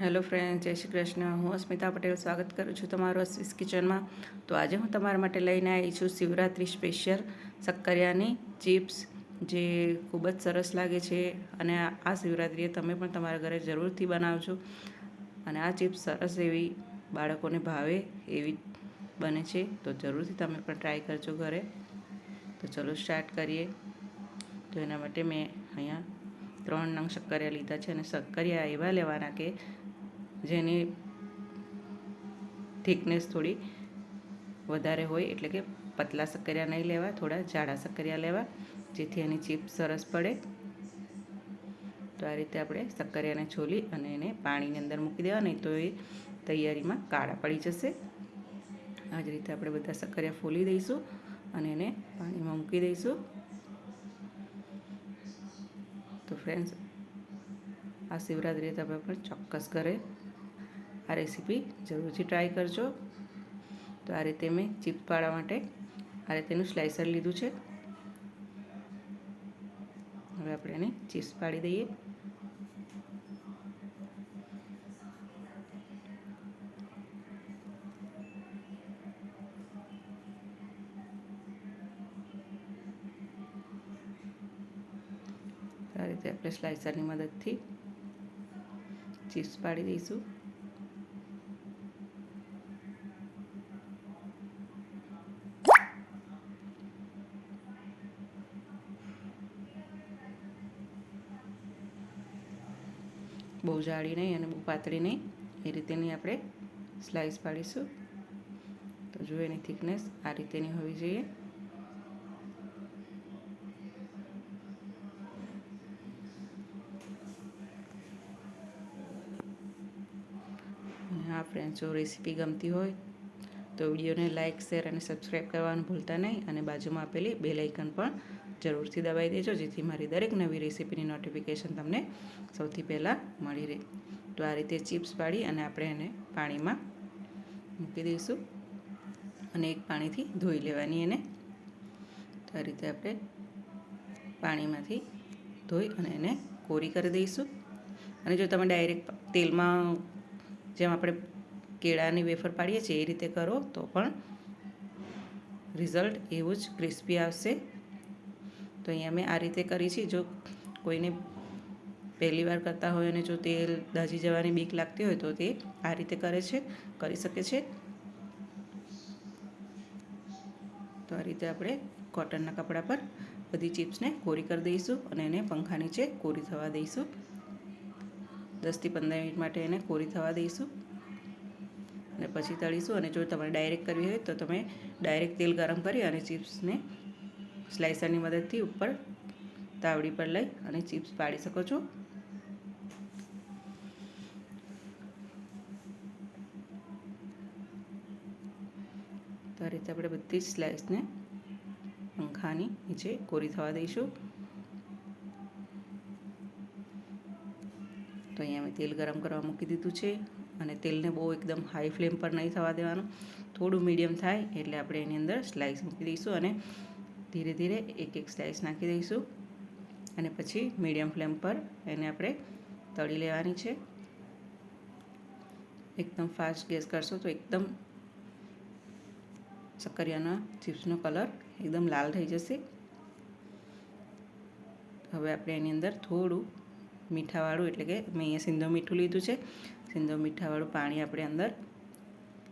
Hello friend, જય શ્રી કૃષ્ણ. હું અસ્મિતા પટેલ સ્વાગત કરું છું તમારું અસ્વિસ કિચનમાં. તો આજે હું તમારા માટે લઈને આવી છું શિવરાત્રિ સ્પેશિયલ શક્કરિયાની ચિપ્સ, જે ખૂબ જ સરસ લાગે છે અને આ શિવરાત્રિએ તમે પણ તમારા ઘરે જરૂરથી બનાવજો. અને આ ચિપ્સ સરસ એવી બાળકોને ભાવે એવી બને છે, તો જરૂરથી તમે પણ ટ્રાય કરજો ઘરે. તો ચલો સ્ટાર્ટ કરીએ. તો એના માટે મેં અહીંયા ત્રણ નંગ શક્કરિયા લીધા છે અને શક્કરિયા એવા લેવાના કે જેની થિકનેસ થોડી વધારે હોય, એટલે કે પતલા સક્કરિયા નહીં લેવા, થોડા જાડા સક્કરિયા લેવા, જેથી એની ચીપ સરસ પડે. તો આ રીતે આપણે શક્કરિયાને છોલી અને એને પાણીની અંદર મૂકી દેવા, નહીં તો એ તૈયારીમાં કાળા પડી જશે. આ જ રીતે આપણે બધા સક્કરિયા ફોલી દઈશું અને એને પાણીમાં મૂકી દઈશું. તો ફ્રેન્ડ્સ આ શિવરાત્રિએ તમે પણ ચોક્કસ ઘરે આ રેસીપી જરૂરથી ટ્રાય કરજો. તો આ રીતે મેં ચિપ્સ પાડવા માટે આ રીતેનું સ્લાઇસર લીધું છે. હવે આપણે એને ચિપ્સ પાડી દઈએ. આ રીતે આપણે સ્લાઇસરની મદદથી ચિપ્સ પાડી દઈશું. બહુ જાડી નહીં અને બહુ પાતળી નહીં. એ રીતેની આપણે સ્લાઇસ પાડીશું. તો જો એની થિકનેસ આ રીતેની હોવી જોઈએ. હા ફ્રેન્ડ્સ જો રેસીપી ગમતી હોય તો વિડીયોને લાઇક શેર અને સબસ્ક્રાઈબ કરવાનું ભૂલતા નહીં અને બાજુમાં આપેલી બે લાઇકન પણ જરૂરથી દબાવી દેજો, જેથી મારી દરેક નવી રેસીપીની નોટિફિકેશન તમને સૌથી પહેલાં મળી રહે. તો આ રીતે ચિપ્સ પાડી અને આપણે એને પાણીમાં મૂકી દઈશું અને એક પાણીથી ધોઈ લેવાની એને. તો આ રીતે આપણે પાણીમાંથી ધોઈ અને એને કોરી કરી દઈશું. અને જો તમે ડાયરેક્ટ તેલમાં જેમ આપણે કેળાની વેફર પાડીએ છીએ એ રીતે કરો તો પણ રિઝલ્ટ એવું જ ક્રિસ્પી આવશે. તો અહીંયા મેં આ રીતે કરી છે. જો કોઈને પહેલી વાર કરતા હોય અને જો તેલ દાજી જવાની બીક લાગતી હોય તો તે આ રીતે કરે છે, કરી શકે છે. તો આ રીતે આપણે કોટનના કપડા પર બધી ચિપ્સને કોરી કરી દઈશું અને એને પંખા નીચે કોરી થવા દઈશું. દસથી પંદર મિનિટ માટે એને કોરી થવા દઈશું. અને પછી તળીશું અને જો તમારે ડાયરેક્ટ કરવી હોય તો તમે ડાયરેક્ટ તેલ ગરમ કરી અને ચિપ્સને સ્લાઇસરની મદદથી ઉપર તાવડી પર લઈ અને ચિપ્સ પાડી શકો છો. તો આ રીતે આપણે બધી જ સ્લાઇસને પંખાની નીચે કોરી થવા દઈશું. તો અહીંયા મેં તેલ ગરમ કરવા મૂકી દીધું છે. અને તેલને બહુ એકદમ હાઈ ફ્લેમ પર નહીં થવા દેવાનું. થોડું મીડિયમ થાય એટલે આપણે એની અંદર સ્લાઇસ મૂકી દઈશું અને ધીરે ધીરે એક એક સ્લાઇસ નાખી દઈશું. અને પછી મીડિયમ ફ્લેમ પર એને આપણે તળી લેવાની છે. એકદમ ફાસ્ટ ગેસ કરશો તો એકદમ સક્કરિયાના ચિપ્સનો કલર એકદમ લાલ થઈ જશે. હવે આપણે એની અંદર થોડું મીઠાવાળું એટલે કે મેં અહીંયા સિંધો મીઠું લીધું છે. સિંધો મીઠાવાળું પાણી આપણે અંદર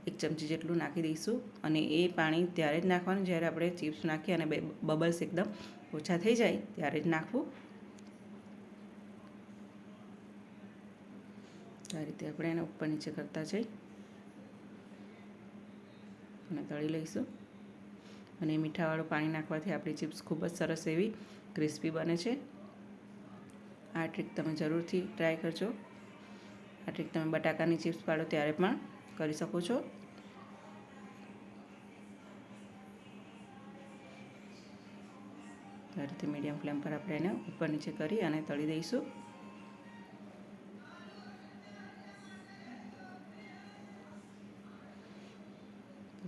એક ચમચી જેટલું નાખી દઈશું અને એ પાણી ત્યારે જ નાખવાનું. જ્યારે આપણે ચિપ્સ નાખીએ અને બબલ્સ એકદમ ઓછા થઈ જાય ત્યારે જ નાખવું. આ રીતે આપણે એને ઉપર નીચે કરતા જઈ અને તળી લઈશું. અને મીઠાવાળું પાણી નાખવાથી આપણી ચિપ્સ ખૂબ જ સરસ એવી ક્રિસ્પી બને છે. આ ટ્રીક તમે જરૂરથી ટ્રાય કરજો. આ ટ્રીક તમે બટાકાની ચિપ્સ પાડો ત્યારે પણ કરી શકો છો. આ રીતે મીડિયમ ફ્લેમ પર આપણે એને ઉપર નીચે કરી અને તળી દઈશું.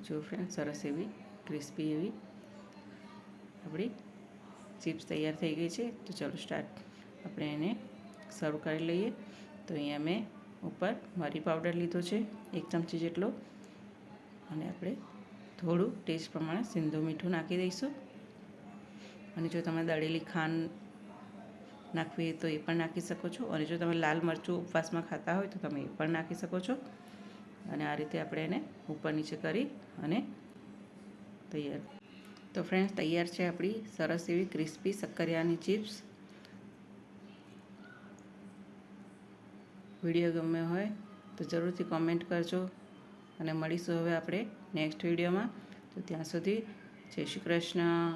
જો ફ્રેન્ડ સરસ એવી ક્રિસ્પી એવી આપણી ચિપ્સ તૈયાર થઈ ગઈ છે. તો ચલો સ્ટાર્ટ આપણે એને સર્વ કરી લઈએ. તો અહીંયા મેં ઉપર મરી પાવડર લીધો છે, એક ચમચી જેટલો. અને આપણે થોડું ટેસ્ટ પ્રમાણે સિંધુ મીઠું નાખી દઈશું. અને જો તમે દળેલી ખાંડ નાખવી હોય તો એ પણ નાખી શકો છો. અને જો તમે લાલ મરચું ઉપવાસમાં ખાતા હોય તો તમે એ પણ નાખી શકો છો. અને આ રીતે આપણે એને ઉપર નીચે કરી અને તૈયાર. તો ફ્રેન્ડ્સ તૈયાર છે આપણી સરસ એવી ક્રિસ્પી શક્કરિયાની ચિપ્સ વીડિયો ગમ્યો હોય તો જરૂરથી કોમેન્ટ કરજો અને મળીશું હવે આપણે નેક્સ્ટ વિડીયોમાં. તો ત્યાં સુધી જય શ્રી કૃષ્ણ.